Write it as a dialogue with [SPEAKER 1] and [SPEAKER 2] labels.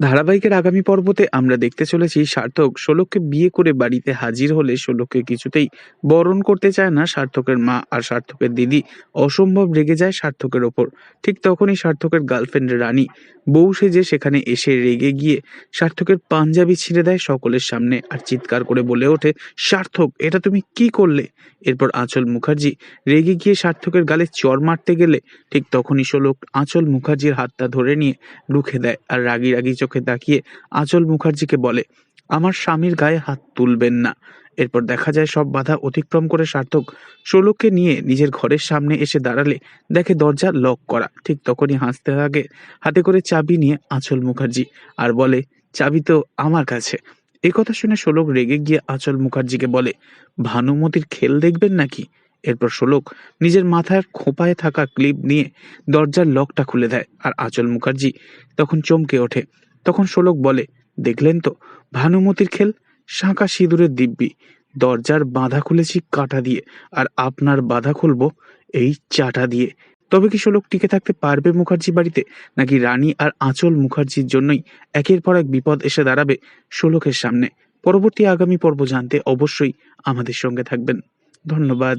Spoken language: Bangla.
[SPEAKER 1] ধারাবাহিকের আগামী পর্বতে আমরা দেখতে চলেছি সার্থক ষোলককে বিয়ে করে বাড়িতে হাজির হলে ষোলককে কিছুতেই বরণ করতে চায় না সার্থকের মা আর সার্থকের দিদি। অসম্ভব রেগে যায় সার্থকের ওপর। ঠিক তখনই সার্থকের গার্লফ্রেন্ড রানী বউ সেজে সেখানে এসে রেগে গিয়ে সার্থকের পাঞ্জাবি ছিঁড়ে দেয় সকলের সামনে আর চিৎকার করে বলে ওঠে, সার্থক, এটা তুমি কি করলে? এরপর আঁচল মুখার্জি রেগে গিয়ে সার্থকের গালে চর মারতে গেলে ঠিক তখনই ষোলক আঁচল মুখার্জির হাতটা ধরে নিয়ে রুখে দেয় আর রাগি রাগি চোখে তাকিয়ে আঁচল মুখার্জিকে বলে, আমার স্বামীর গায়ে হাত তুলবেন না। এরপর দেখা যায় সব বাধা অতিক্রম করে সার্থক ষোলককে নিয়ে নিজের ঘরের সামনে এসে দাঁড়ালে দেখে দরজা লক করা। ঠিক তখনই হাসতে থাকে, হাতে করে চাবি নিয়ে আঁচল মুখার্জি আর বলে, চাবি তো আমার কাছে। এ কথা শুনে ষোলক রেগে গিয়ে আঁচল মুখার্জিকে বলে, ভানুমতির খেল দেখবেন নাকি? এরপর ষোলক নিজের মাথার খোঁপায় থাকা ক্লিপ নিয়ে দরজার লকটা খুলে দেয় আর আঁচল মুখার্জি তখন চমকে ওঠে। তখন ষোলক বলে, দেখলেন তো, ভানুমতির খেল? শাঁকা সিঁদুরের দিব্যি। দরজার বাঁধা খুলেছি কাটা দিয়ে, আর আপনার বাধা খুলবো এই চাটা দিয়ে। তবে কি শোলক টিকে থাকতে পারবে মুখার্জি বাড়িতে, নাকি রানী আর আঁচল মুখার্জির জন্যই একের পর এক বিপদ এসে দাঁড়াবে ষোলকের সামনে? পরবর্তী আগামী পর্ব জানতে অবশ্যই আমাদের সঙ্গে থাকবেন। ধন্যবাদ।